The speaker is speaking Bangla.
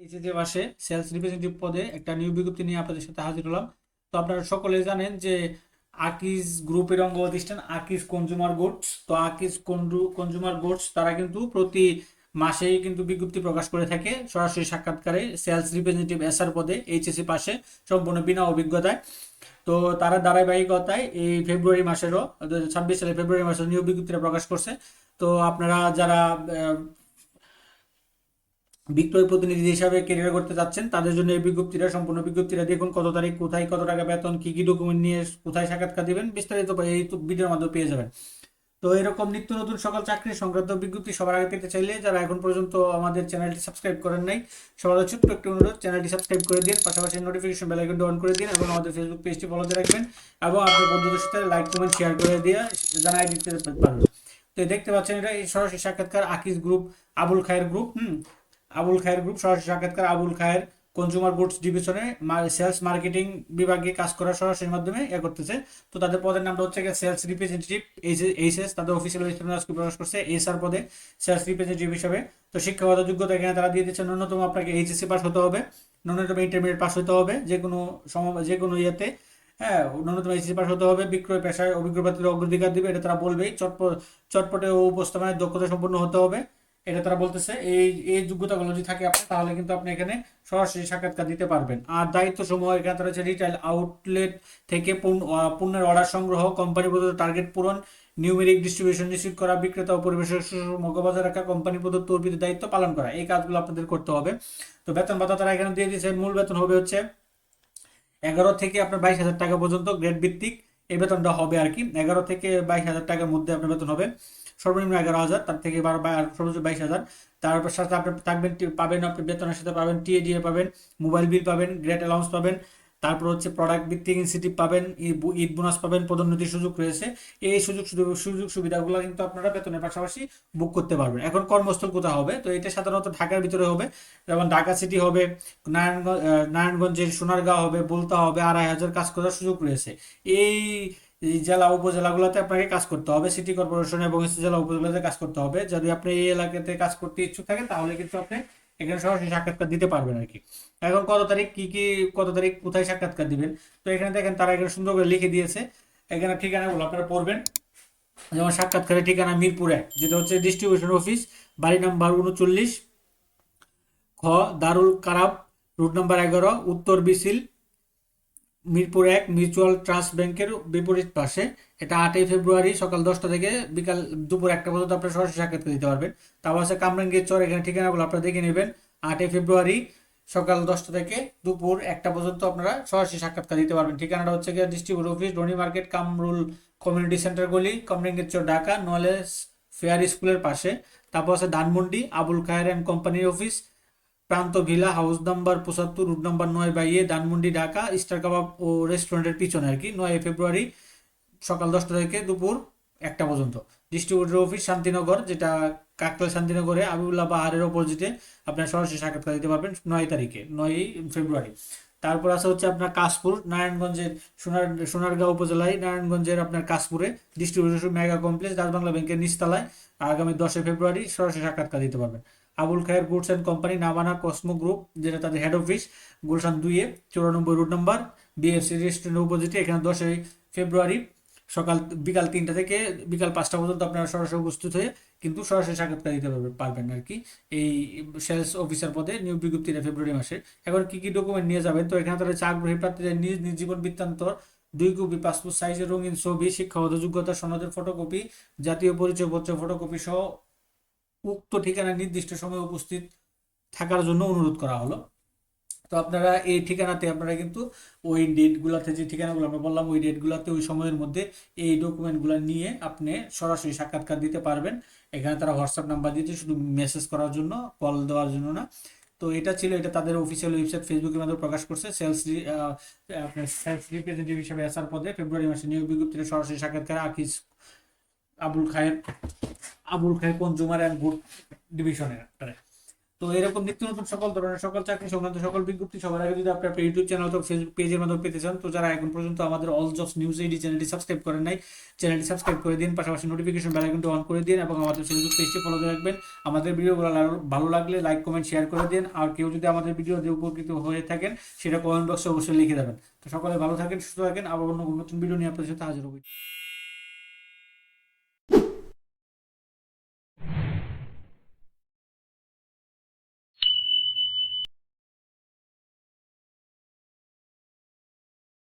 এইচএসএ মাসে সেলস রিপ্রেজেন্টেটিভ পদে একটা নিয়োগ বিজ্ঞপ্তি নিয়ে আপনাদের সাথে হাজির হলাম। তো আপনারা সকলে জানেন যে আকিজ গ্রুপের অঙ্গ প্রতিষ্ঠান আকিজ কনজুমার গুডস তো আকিজ কনজুমার গুডস তারা কিন্তু প্রতি মাসেই কিন্তু বিজ্ঞপ্তি প্রকাশ করে থাকে। সরাসরি সাক্ষাৎকারে সেলস রিপ্রেজেন্টেটিভ এসআর পদে এইচএসসি পাশে, সম্পূর্ণ বিনা অভিজ্ঞতায়। তো তারা ধারাবাহিকতায় এই ফেব্রুয়ারি মাসেরও ছাব্বিশ সালে ফেব্রুয়ারি মাসের নিয়োগ বিজ্ঞপ্তিটা প্রকাশ করছে। তো আপনারা যারা বিক্রয় প্রতিনিধি হিসাবে কেরিয়ার করতে চাচ্ছেন তাদের জন্য এই বিজ্ঞপ্তিটা, সম্পূর্ণ বিজ্ঞপ্তিটা দেখুন, কত তারিখ, কোথায়, কত টাকা বেতন, কি কি ডকুমেন্ট নিয়ে কোথায় সাক্ষাৎকার দিবেন, বিস্তারিত এই ভিডিওর মাধ্যমে পেয়ে যাবেন। তো এরকম নিত্য নতুন সকল চাকরি সংক্রান্ত বিজ্ঞপ্তি সবার আগে পেতে চাইলে যারা এখন পর্যন্ত আমাদের চ্যানেলটি সাবস্ক্রাইব করেন নাই, সবার ছোট্ট একটি অনুরোধ, চ্যানেলটি সাবস্ক্রাইব করে দিন, পাশাপাশি নোটিফিকেশন বেল আইকনটি অন করে দিন এবং আমাদের ফেসবুক পেজটি ফলোতে রাখবেন এবং আপনার বন্ধুদের সাথে লাইক কমেন্ট শেয়ার করে দিয়ে জানাই দিতে পারবেন তো দেখতে পাচ্ছেন এটা সরাসরি সাক্ষাৎকার আকিজ গ্রুপ আবুল খায়ের গ্রুপ হুম? আবুল খায়ের গ্রুপ সরাসরি সাক্ষাৎকার আবুল খায়ের কনজিউমার গুডস ডিভিশনে সেলস মার্কেটিং বিভাগে কাজ করার সরাসরি মাধ্যমে এ করতেছে। তো তাদের পদের নামটা হচ্ছে সেলস রিপ্রেজেন্টেটিভ এইচএস তাদের অফিসিয়াল প্রকাশ করছে এসআর পদে সেলস রিপ্রেজেন্টেটিভ হিসাবে। তো শিক্ষাগত যোগ্যতা এখানে তারা দিয়ে দিচ্ছে, ন্যূনতম আপনাকে এইচএসসি পাস হতে হবে, ন্যূনতম ইন্টারমিডিয়েট পাস হতে হবে, যে কোনো সম, যে কোনো ইয়েতে হ্যাঁ ন্যূনতম এইচএসসি পাস হতে হবে, বিক্রয় পেশায় অভিজ্ঞতার অগ্রাধিকার দিবে, এটা তারা বলবেই চটপট চটপটে উপস্থাপনায় দক্ষতা সম্পন্ন হতে হবে। এটা তারা বলতেছে, এই এই যোগ্যতাগুলো যদি থাকে আপনার, তাহলে কিন্তু আপনি এখানে সরাসরি সাক্ষাৎকার দিতে পারবেন। আর দায়িত্ব সমূহ এখানে তারা হচ্ছে রিটেল আউটলেট থেকে পণ্য- পণ্যের অর্ডার সংগ্রহ কোম্পানি প্রদত্ত টার্গেট পূরণ নিউমেরিক ডিস্ট্রিবিউশন নিশ্চিত করা, বিক্রেতা ও পরিবেশের বজায় রাখা কোম্পানি প্রদত্ত অর্পিত দায়িত্ব পালন করা, এই কাজগুলো আপনাদের করতে হবে। তো বেতন ভাতা তারা এখানে দিয়ে দিয়েছে, মূল বেতন হবে হচ্ছে এগারো থেকে আপনার বাইশ হাজার টাকা পর্যন্ত গ্রেড ভিত্তিক। এই বেতনটা হবে আর কি, এগারো থেকে বাইশ হাজার টাকার মধ্যে আপনার বেতন হবে। সর্বনিম্ন এগারো হাজার, তার থেকে বারো সর্বোচ্চ বাইশ হাজার। তারপর সাথে আপনি থাকবেন পাবেন আপনি বেতনের সাথে পাবেন, টিএডিএ পাবেন, মোবাইল বিল পাবেন, গ্রেট অ্যালাউন্স পাবেন। তারপর হচ্ছে প্রোডাক্ট ভিত্তিক ইনসেন্টিভ পাবেন ঈদ বোনাস পাবেন, পদোন্নতির সুযোগ রয়েছে। এই সুযোগ সুযোগ সুবিধাগুলো কিন্তু আপনারা বেতনের পাশাপাশি বুক করতে পারবেন। এখন কর্মস্থল কোথায় হবে? তো এটা সাধারণত ঢাকার ভিতরে হবে। যেমন ঢাকা সিটি হবে, নারায়ণগঞ্জ নারায়ণগঞ্জের সোনারগাঁও হবে, বলতা হবে, আড়াই হাজার কাজ করার সুযোগ রয়েছে। এই এই জেলা উপজেলাগুলোতে আপনাকে কাজ করতে হবে সিটি কর্পোরেশন এবং জেলা উপজেলাতে কাজ করতে হবে। যদি আপনি এই এলাকাতে কাজ করতে ইচ্ছুক থাকেন, তাহলে কিন্তু আপনি এখানে সরাসরি সাক্ষাৎকার দিতে পারবেন আর কি এখন কত তারিখ, কি কি, কত তারিখ, কোথায় সাক্ষাৎকার দিবেন? তো এখানে দেখেন তারা এখানে সুন্দর করে লিখে দিয়েছে। এখানে ঠিকানাগুলো আপনারা পড়বেন। যেমন সাক্ষাৎকারের ঠিকানা মিরপুর এক, যেটা হচ্ছে ডিস্ট্রিবিউশন অফিস বাড়ি নাম্বার উনচল্লিশ খ দারুল কারাব, রুট নাম্বার এগারো, উত্তর বিসিল মিরপুর এক মিউচুয়াল ট্রাস্ট ব্যাংকের বিপরীত পাশে। এটা আটই ফেব্রুয়ারি সকাল দশটা থেকে বিকাল দুপুর একটা পর্যন্ত আপনারা সরাসরি সাক্ষাৎকার দিতে পারবেন। তারপর আছে কামরাঙ্গীর চর, এখানে ঠিকানাগুলো আপনারা দেখে নেবেন। আটই ফেব্রুয়ারি সকাল দশটা থেকে দুপুর একটা পর্যন্ত আপনারা সরাসরি সাক্ষাৎকার দিতে পারবেন। ঠিকানাটা হচ্ছে গিয়ে ডিস্ট্রিবিউট অফিস ডনি মার্কেট, কামরুল কমিউনিটি সেন্টার গলি, কামরাঙ্গীর চর, ঢাকা, নলেজ ফেয়ার স্কুলের পাশে। তারপর আছে ধানমন্ডি, আবুল খায়ের অ্যান্ড কোম্পানির office. Pranto villa, house number পঁচাত্তর, রুট নাম্বার নয় বাইয়ে ধানমন্ডি, ঢাকা, স্টার কাবাব ও রেস্টুরেন্টের পিছনে আর কি। নয় ফেব্রুয়ারি সকাল দশটা থেকে দুপুর একটা পর্যন্ত। ডিস্ট্রিবিউটর অফিস শান্তিনগর, যেটা কাকতাল শান্তিনগরে আবিউল্লাহ পাহাড়ের অপোজিটে আপনার সরাসরি সাক্ষাৎকার দিতে পারবেন নয় তারিখে, নয়ই ফেব্রুয়ারি। তারপর আছে হচ্ছে আপনার কাশপুর, নারায়ণগঞ্জের সোনার, সোনারগাঁও উপজেলায়, নারায়ণগঞ্জের আপনার কাশপুরে ডিস্ট্রিবিউশন মেগা কমপ্লেক্স রাজবাংলা ব্যাংকের নিচতলায়। আগামী দশই ফেব্রুয়ারি সরাসরি সাক্ষাৎকার দিতে পারবেন। Abul Khayer goods and company নামানা Cosmo group যেটা তাদের হেড অফিস গুলশান দুইয়ে, চুরানব্বই রুট নাম্বার বিএফসি রেস্টুরেন্ট অপোজিটে এখানে দশই ফেব্রুয়ারি সকাল বিকাল তিনটা থেকে বিকাল পাঁচটা পর্যন্ত আপনারা সরাসরি উপস্থিত হয়ে কিন্তু সরাসরি সাক্ষাৎকার দিতে পারবেন আর কি। এই সেলস অফিসার পদে নিয়োগ বিজ্ঞপ্তিটা ফেব্রুয়ারি মাসে। এখন কি কি ডকুমেন্ট নিয়ে যাবেন? তো এখানে তারা আগ্রহী প্রার্থীদের নিজ নিজ জীবন বৃত্তান্ত, দুই কপি পাসপোর্ট সাইজের রঙিন ছবি, শিক্ষাগত যোগ্যতা, সনদের ফটোকপি জাতীয় পরিচয়পত্র ফটোকপি সহ উক্ত ঠিকানা নির্দিষ্ট সময়ে উপস্থিত থাকার জন্য অনুরোধ করা হলো। তো আপনারা এই ঠিকানাতে আপনারা কিন্তু ওই ডেটগুলোতে যে ঠিকানাগুলো আমরা বললাম, ওই ডেটগুলোতে ওই সময়ের মধ্যে এই ডকুমেন্টগুলো নিয়ে আপনি সরাসরি সাক্ষাৎকার দিতে পারবেন। এখানে তারা হোয়াটসঅ্যাপ নাম্বার দিয়েছে, শুধু মেসেজ করার জন্য কল দেওয়ার জন্য না। তো এটা ছিল, এটা তাদের অফিসিয়াল ওয়েবসাইট ফেসবুকের মাধ্যমে প্রকাশ করছে। সেলস আপনার সেলস রিপ্রেজেন্টেটিভ হিসেবে আসার পদে ফেব্রুয়ারি মাসে নিয়োগ বিজ্ঞপ্তিতে সরাসরি সাক্ষাৎকার Akij Abul Khayer Abul Khayer consumer and good ডিভিশনের তো এরকম নিত্য নতুন সকল ধরনের সকল চাকরি, সংক্রান্ত সকল বিজ্ঞপ্তি সবার আগে যদি আপনি আপনার ইউটিউব চ্যানেল অথবা ফেসবুক পেজের মাধ্যমে পেতে চান, তো যারা এখন পর্যন্ত আমাদের অল জবস নিউজ এইডি চ্যানেলটি সাবস্ক্রাইব করেন নাই চ্যানেলটি সাবস্ক্রাইব করে দিন, পাশাপাশি নোটিফিকেশন বেল আইকনটি অন করে দিন এবং আমাদের ফেসবুক পেজটি ফলো রাখবেন। আমাদের ভিডিওগুলো ভালো লাগলে লাইক কমেন্ট শেয়ার করে দিন। আর কেউ যদি আমাদের ভিডিও দিয়ে উপকৃত হয়ে থাকেন, সেটা কমেন্ট বক্সে অবশ্যই লিখে দেবেন। তো সকলে ভালো থাকেন, সুস্থ থাকেন। আবার অন্য নতুন ভিডিও নিয়ে আপনাদের সাথে হাজির হব।